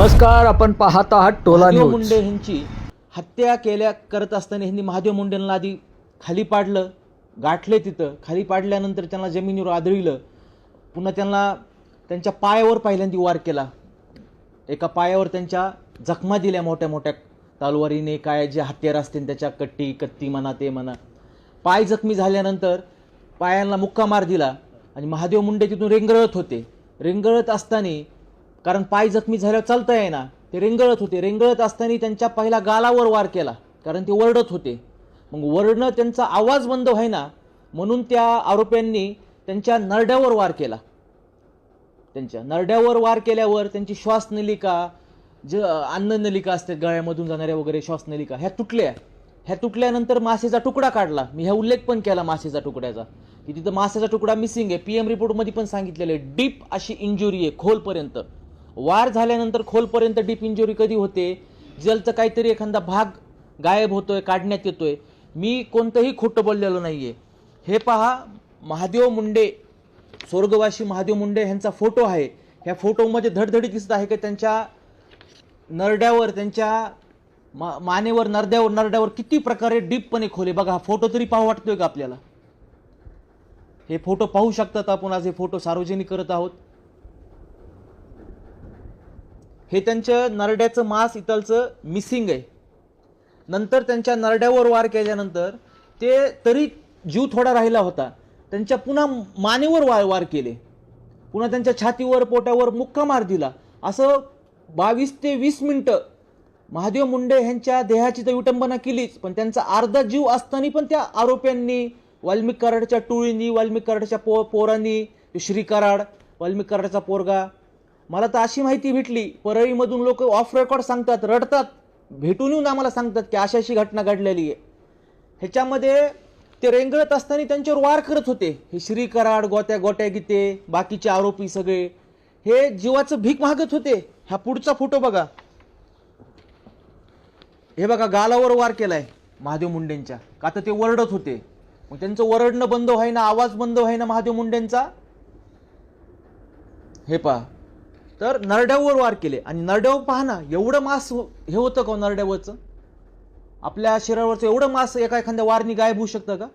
नमस्कार आपण पाहत आहात टोला न्यूज. मुंडे यांची हत्या केल्या करत असताना ह्यांनी महादेव मुंडेंना आधी खाली पाडलं गाठले तिथं. खाली पाडल्यानंतर त्यांना जमिनीवर आदळलं. पुन्हा त्यांना त्यांच्या पायावर पहिल्यांदा वार केला. एका पायावर त्यांच्या जखमा दिल्या मोठ्या मोठ्या तलवारीने काय जे हत्यार असतील त्याच्या कट्टी कत्ती म्हणा ते म्हणा. पाय जखमी झाल्यानंतर पायांना मुक्का मार दिला आणि महादेव मुंडे तिथून रेंगळत होते. रेंगळत असताना कारण पाय जखमी झाल्यावर चालता येईना. ते रेंगळत होते. रेंगळत असताना त्यांच्या पहिला गालावर वार केला. कारण ते वरडत होते. मग वरडणं त्यांचा आवाज बंद व्हायना म्हणून त्या आरोप्यांनी त्यांच्या नरड्यावर वार केला. त्यांच्या नरड्यावर वार केल्यावर त्यांची श्वासनलिका ज अन्ननलिका असते गळ्यामधून जाणाऱ्या वगैरे श्वासनलिका ह्या तुटल्या. ह्या तुटल्यानंतर मासेचा तुकडा काढला. मी ह्या उल्लेख पण केला मासेचा तुकड्याचा. की तिथं मासेचा तुकडा मिसिंग आहे. पी एम रिपोर्टमध्ये पण सांगितलेलं आहे. डीप अशी इंजुरी आहे खोलपर्यंत. वार झाल्यानंतर खोलपर्यंत डीप इंजुरी कधी होते? जलचं काहीतरी एखादा भाग गायब होतोय काढण्यात येतोय. मी कोणतंही खोटं बोललेलो आहे हे पहा महादेव मुंडे स्वर्गवासी महादेव मुंडे ह्यांचा फोटो आहे. ह्या फोटोमध्ये धडधडी दिसत आहे की त्यांच्या नरड्यावर त्यांच्या मा मानेवर नरड्यावर नरड्यावर किती प्रकारे डीपपणे खोले. बघा हा फोटो तरी पाहू वाटतोय का आपल्याला? हे फोटो पाहू शकतात आपण आज हे फोटो सार्वजनिक करत आहोत. हे त्यांच्या नरड्याचं मांस इथलचं मिसिंग आहे. नंतर त्यांच्या नरड्यावर वार केल्यानंतर ते तरी जीव थोडा राहिला होता. त्यांच्या पुन्हा मानेवर वार वार केले. पुन्हा त्यांच्या छातीवर पोटावर मुक्का मार दिला. असं बावीस ते वीस मिनटं महादेव मुंडे यांच्या देहाची तर विटंबना केलीच पण त्यांचा अर्धा जीव असताना पण त्या आरोप्यांनी वाल्मिक कराडच्या टोळींनी वाल्मिक कराडच्या पो पोरांनी श्री कराड वाल्मिक कराडचा पोरगा मला तर अशी माहिती भेटली परळीमधून लोक ऑफ रेकॉर्ड सांगतात रडतात. भेटून येऊन आम्हाला सांगतात की अशी अशी घटना घडलेली आहे. ह्याच्यामध्ये ते रेंगळत असताना त्यांच्यावर वार करत होते. हे श्री कराड गोत्या गोट्या गीते बाकीचे आरोपी सगळे. हे जीवाचं भीक मागत होते. हा पुढचा फोटो बघा. हे बघा गालावर वार केलाय महादेव मुंडेंच्या. का तर ते वरडत होते. मग त्यांचं वरडणं बंद व्हायना आवाज बंद व्हायना महादेव मुंडेंचा? हे पहा. तर नरड्यावर वार केले. आणि नरड्यावर पहा ना एवढं मास हो- हे होतं का हो नरड्यावरचं? आपल्या शरीरावरचं एवढं मास एका एखाद्या वारनी गायब होऊ शकतं का?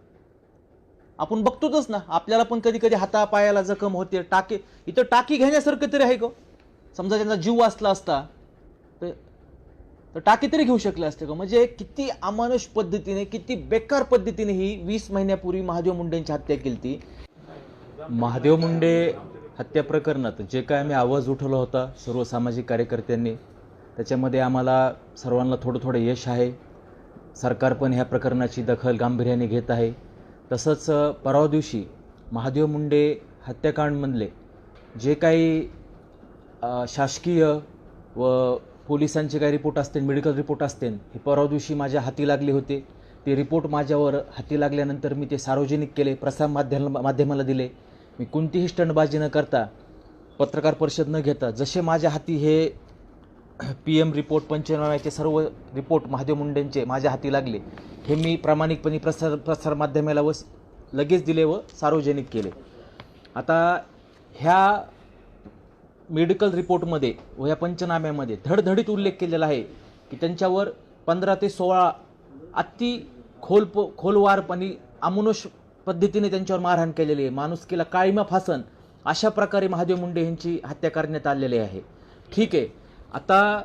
आपण बघतोच ना आपल्याला पण कधी कधी हातापायाला जखम होते टाके इथं टाकी घेण्यासारखं तरी आहे का हो? समजा त्यांचा जीव वाचला असता तर तर टाकी तरी घेऊ शकले असते का? म्हणजे किती अमानुष पद्धतीने किती बेकार पद्धतीने ही वीस महिन्यापूर्वी महादेव मुंडेंची हत्या केली ती महादेव मुंडे हत्या प्रकरणात जे काय आम्ही आवाज उठवला होता सर्व सामाजिक कार्यकर्त्यांनी त्याच्यामध्ये आम्हाला सर्वांना थोडं थोडं यश आहे. सरकार पण ह्या प्रकरणाची दखल गांभीर्याने घेत आहे. तसंच परवा दिवशी महादेव मुंडे हत्याकांडमधले जे काही शासकीय व पोलिसांचे काही रिपोर्ट असतील मेडिकल रिपोर्ट असतील हे परवा दिवशी माझ्या हाती लागले होते. ते रिपोर्ट माझ्यावर हाती लागल्यानंतर मी ते सार्वजनिक केले प्रसार माध्यम माध्यमाला दिले. मी कोणतीही स्टंटबाजी न करता पत्रकार परिषद न घेता जसे माझ्या हाती हे पी एम रिपोर्ट पंचनाम्याचे सर्व रिपोर्ट महादेव मुंडेंचे माझ्या हाती लागले हे मी प्रामाणिकपणे प्रसार प्रसारमाध्यमाला व लगेच दिले व सार्वजनिक केले. आता ह्या मेडिकल रिपोर्टमध्ये व या पंचनाम्यामध्ये धडधडीत उल्लेख केलेला आहे की त्यांच्यावर पंधरा ते सोळा अति खोल खोलवारपणे अमनुष पद्धतीने त्यांच्यावर मारहाण केलेली आहे. माणुसकीला काळीमा फासन अशा प्रकारे महादेव मुंडे यांची हत्या करण्यात आलेली आहे. ठीक आहे. आता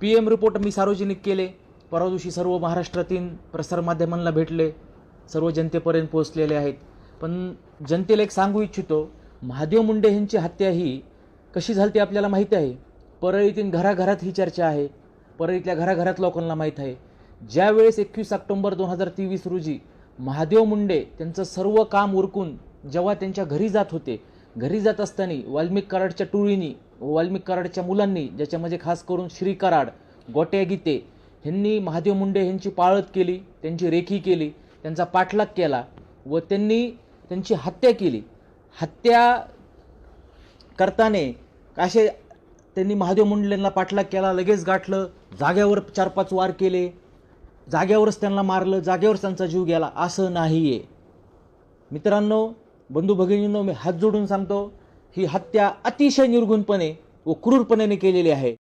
पी एम रिपोर्ट मी सार्वजनिक केले. परवा दिवशी सर्व महाराष्ट्रातील प्रसारमाध्यमांना भेटले. सर्व जनतेपर्यंत पोहोचलेले आहेत. पण जनतेला एक सांगू इच्छितो महादेव मुंडे यांची हत्या ही कशी झाली ती आपल्याला माहीत आहे. परळीतील घराघरात ही चर्चा आहे. परळीतल्या घराघरात लोकांना माहीत आहे. ज्यावेळेस एकवीस ऑक्टोंबर दोन हजार तेवीस रोजी महादेव मुंडे त्यांचं सर्व काम उरकून जेव्हा त्यांच्या घरी जात होते घरी जात असताना वाल्मिक कराडच्या टोळीनी व वाल्मिक कराडच्या मुलांनी ज्याच्यामध्ये खास करून श्री कराड गोट्या गीते ह्यांनी महादेव मुंडे यांची पाळत केली त्यांची रेखी केली त्यांचा पाठलाग केला व त्यांनी त्यांची हत्या केली. हत्या करताना असे त्यांनी महादेव मुंडेंना पाठलाग केला लगेच गाठलं जाग्यावर चार पाच वार केले. जाग्यावरच त्यांना मारलं जाग्यावरच त्यांचा जीव गेला. असं नाही आहे मित्रांनो बंधू भगिनींनो मी हात जोडून सांगतो ही हत्या अतिशय निर्गुणपणे व क्रूरपणे केलेली आहे.